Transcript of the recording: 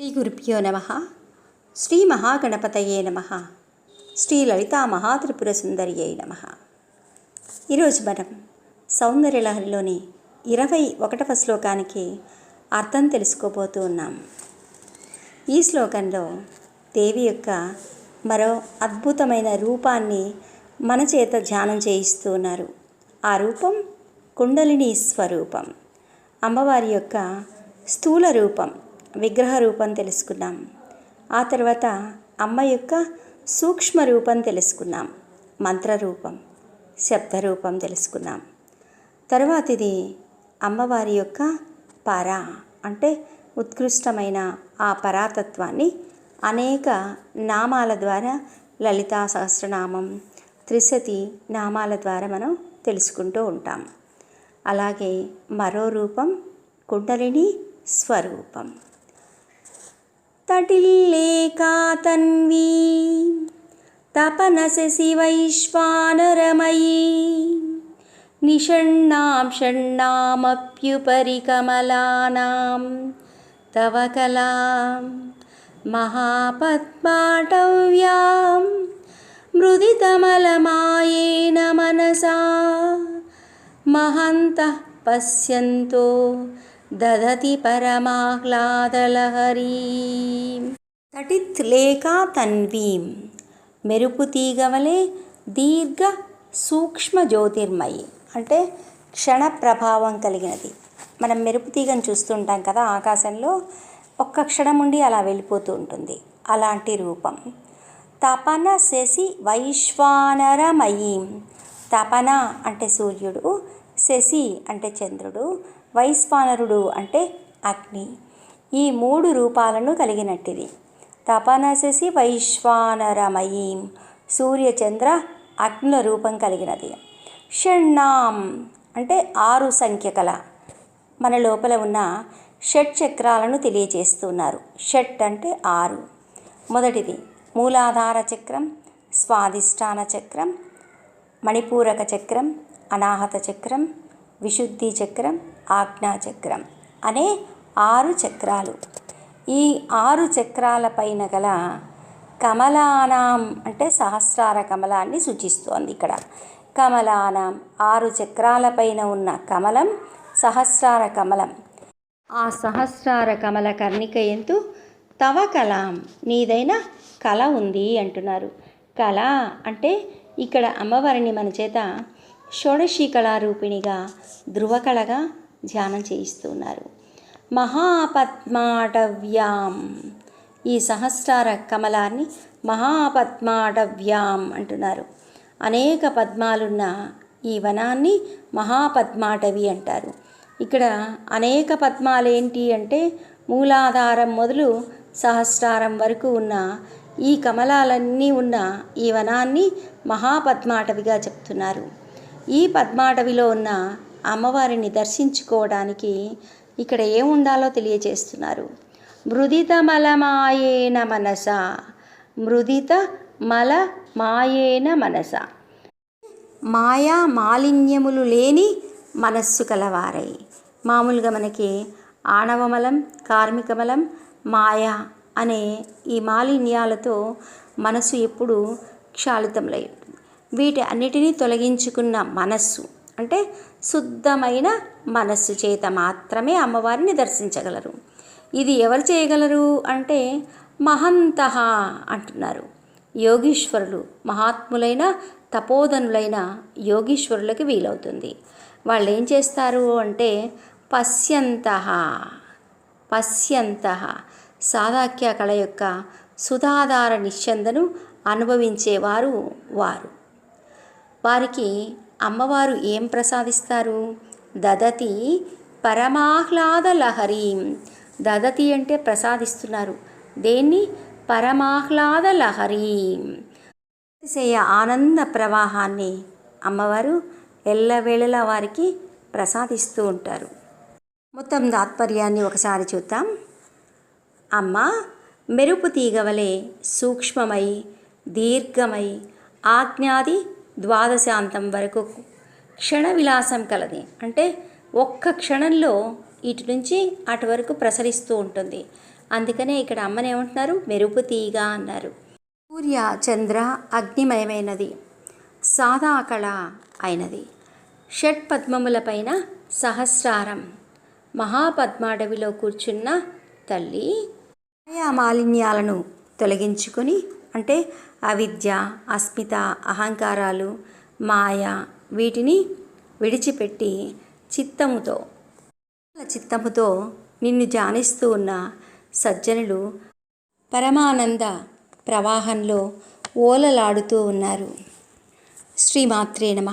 శ్రీ గురుభ్యో నమ శ్రీ మహాగణపతయే నమ శ్రీ లలితా మహాత్రిపుర సుందర్యై నమ ఈరోజు మనం సౌందర్యలహరిలోని ఇరవై ఒకటవ శ్లోకానికి అర్థం తెలుసుకోబోతూ ఉన్నాం. ఈ శ్లోకంలో దేవి యొక్క మరో అద్భుతమైన రూపాన్ని మన చేత ధ్యానం చేయిస్తూ ఉన్నారు. ఆ రూపం కుండలిని స్వరూపం. అమ్మవారి యొక్క స్థూల రూపం. విగ్రహ రూపం తెలుసుకున్నాం. ఆ తర్వాత అమ్మ యొక్క సూక్ష్మ రూపం తెలుసుకున్నాం. మంత్రరూపం శబ్దరూపం తెలుసుకున్నాం. తర్వాత ఇది అమ్మవారి యొక్క పర అంటే ఉత్కృష్టమైన ఆ పరాతత్వాన్ని అనేక నామాల ద్వారా లలితా సహస్రనామం త్రిశతి నామాల ద్వారా మనం తెలుసుకుంటూ ఉంటాం. అలాగే మరో రూపం కుండలిని స్వరూపం. తటిల్లేకా తన్వీ తపనశసి వైశ్వానరమయీ నిషణ్ణాం షణ్ణామప్యుపరి కమలానాం తవ కలాం మహాపద్మాటవ్యాం. మృదితమలమాయేన మనసా మహంతః పశ్యంతో దదతి పరమాహ్లాదలహరీ తటిత్ లేక తన్వీం మెరుపు తీగవలే దీర్ఘ సూక్ష్మ జ్యోతిర్మయి అంటే క్షణ ప్రభావం కలిగినది. మనం మెరుపు తీగను చూస్తుంటాం కదా ఆకాశంలో ఒక్క క్షణం ఉండి అలా వెళ్ళిపోతూ ఉంటుంది. అలాంటి రూపం. తపన శశి వైశ్వానరమయీం. తపన అంటే సూర్యుడు శశి అంటే చంద్రుడు వైశ్వానరుడు అంటే అగ్ని. ఈ మూడు రూపాలను కలిగినట్టిది. తపన శశి వైశ్వానరమయీం సూర్యచంద్ర అగ్ని రూపం కలిగినది. షణ్ణాం అంటే ఆరు సంఖ్య కల మన లోపల ఉన్న షట్ చక్రాలను తెలియజేస్తున్నారు. షట్ అంటే ఆరు. మొదటిది మూలాధార చక్రం స్వాధిష్టాన చక్రం మణిపూరక చక్రం అనాహత చక్రం విశుద్ధి చక్రం ఆజ్ఞా చక్రం అనే ఆరు చక్రాలు. ఈ ఆరు చక్రాలపైన గల కమలానాం అంటే సహస్రార కమలాన్ని సూచిస్తోంది ఇక్కడ. కమలానాం ఆరు చక్రాలపైన ఉన్న కమలం సహస్రార కమలం. ఆ సహస్రార కమల కర్ణిక ఎంతు తవ కలాం నీదైన కళ ఉంది అంటున్నారు. కళ అంటే ఇక్కడ అమ్మవారిని మన చేత షోడశీ కళారూపిణిగా ధృవకళగా ధ్యానం చేయిస్తున్నారు. మహాపద్మాటవ్యాం. ఈ సహస్రార కమలాన్ని మహాపద్మాటవ్యాం అంటున్నారు. అనేక పద్మాలున్న ఈ వనాన్ని మహాపద్మాటవి అంటారు. ఇక్కడ అనేక పద్మాలు ఏంటి అంటే మూలాధారం మొదలు సహస్రారం వరకు ఉన్న ఈ కమలాలన్నీ ఉన్న ఈ వనాన్ని మహాపద్మాటవిగా చెప్తున్నారు. ఈ పద్మాటవిలో ఉన్న అమ్మవారిని దర్శించుకోవడానికి ఇక్కడ ఏముండాలో తెలియజేస్తున్నారు. మృదిత మలమాయేన మనస. మృదిత మల మాయేన మనస. మాయా మాలిన్యములు లేని మనస్సు కలవారై. మామూలుగా మనకి ఆణవమలం కార్మికమలం మాయా అనే ఈ మాలిన్యాలతో మనసు ఎప్పుడు క్షాళితంలై ఉంటుంది వీటి అన్నిటినీ తొలగించుకున్న మనస్సు అంటే శుద్ధమైన మనస్సు చేత మాత్రమే అమ్మవారిని దర్శించగలరు. ఇది ఎవరు చేయగలరు అంటే మహంతః అంటున్నారు. యోగీశ్వరులు మహాత్ములైన తపోధనులైన యోగీశ్వరులకు వీలవుతుంది. వాళ్ళు ఏం చేస్తారు అంటే పశ్యంత పశ్యంత సాధాక్య కళ యొక్క సుధాధార నిశ్చందను అనుభవించేవారు వారు. వారికి అమ్మవారు ఏం ప్రసాదిస్తారు? దదతి పరమాహ్లాద లహరీం దదతి అంటే ప్రసాదిస్తున్నారు. దేన్ని? పరమాహ్లాద లహరీం అతిశయ ఆనంద ప్రవాహాన్ని అమ్మవారు ఎల్లవేళలా వారికి ప్రసాదిస్తూ ఉంటారు. మొత్తం తాత్పర్యాన్ని ఒకసారి చూద్దాం. అమ్మ మెరుపు తీగవలే సూక్ష్మమై దీర్ఘమై ఆజ్ఞాది ద్వాదశాంతం వరకు క్షణ విలాసం కలది. అంటే ఒక్క క్షణంలో ఇటు నుంచి అటు వరకు ప్రసరిస్తూ ఉంటుంది. అందుకనే ఇక్కడ అమ్మని ఏమంటున్నారు? మెరుపు తీగ అన్నారు. సూర్య చంద్ర అగ్నిమయమైనది. సాదా కళ అయినది. షట్ పద్మములపైన సహస్రారం. మహాపద్మాడవిలో కూర్చున్న తల్లి మాయా మాలిన్యాలను తొలగించుకొని అంటే అవిద్య అస్మిత అహంకారాలు మాయ వీటిని విడిచిపెట్టి చిత్తముతో చిత్తముతో నిన్ను జానిస్తూ ఉన్న సజ్జనులు పరమానంద ప్రవాహంలో ఓలలాడుతూ ఉన్నారు. శ్రీమాత్రే నమ.